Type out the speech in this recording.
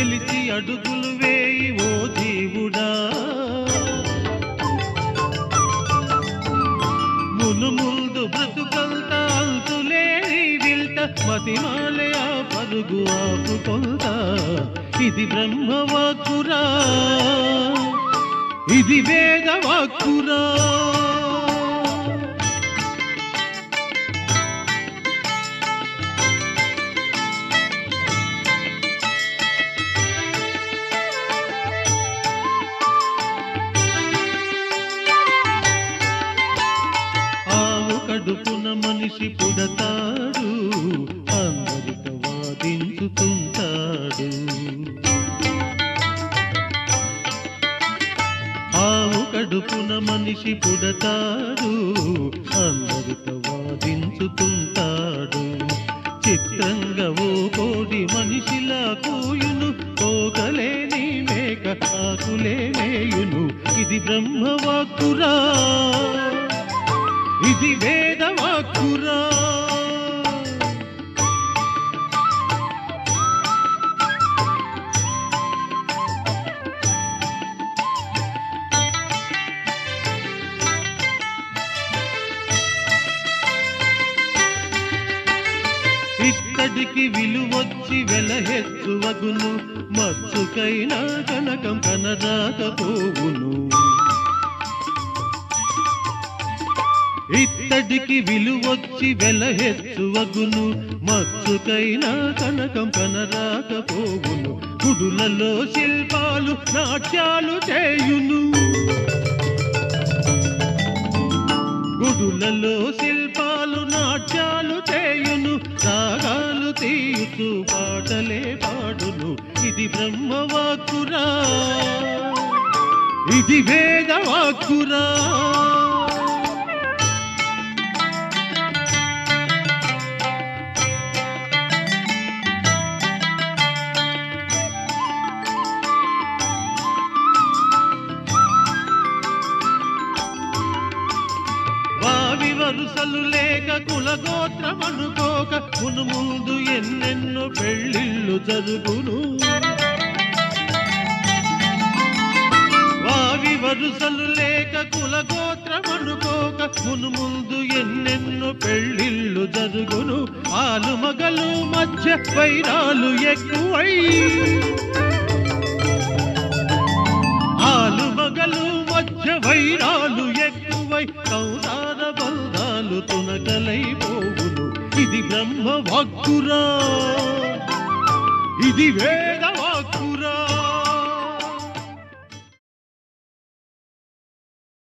వెలిచి అడుగులు వేయి ఓ జీవుడా మును ముందు బ్రతుకంత అంతులేని విల్ట మతిమాలే పరుగు ఆపుకొంత. ఇది బ్రహ్మవాకురా ఇది వేదవాకురా కోడి మనిషిలా కూయును తోకలేని మేక ఆకులే మేయును. ఇది బ్రహ్మవాక్కురా. ఇది వేదవాక్కురా. ఇక్కడికి విలువొచ్చి వెలహెచ్చువగును మచ్చుకైనా కనకం కనరాకపోవును. ఇత్తడికి విలువొచ్చి వెలహెచ్చువగును మచ్చుకైనా కనకం కనరాకపోవును. గుడులలో శిల్పాలు నాట్యాలు చేయును. గుడులలో శిల్ప ఇది బ్రహ్మవాకురా ఇది వేదవాకురా వరుసలు లేక కులగోత్రమనుకోక మును ముందు ఎన్నెన్నో పెళ్ళిళ్ళు జరుగును. వరుసలు లేక కులగోత్రమనుకోక మును ముందు ఎన్నెన్నో పెళ్ళిళ్ళు జరుగును. ఆలు మగలు మధ్య వైరాలు ఎక్కువై. ఆలు మగలు మధ్య వైరాలు ఎక్కువై. సంసార బంధాలు తునకలైపోవును ఇది బ్రహ్మ వాక్కురా ఇది వేద వాక్కురా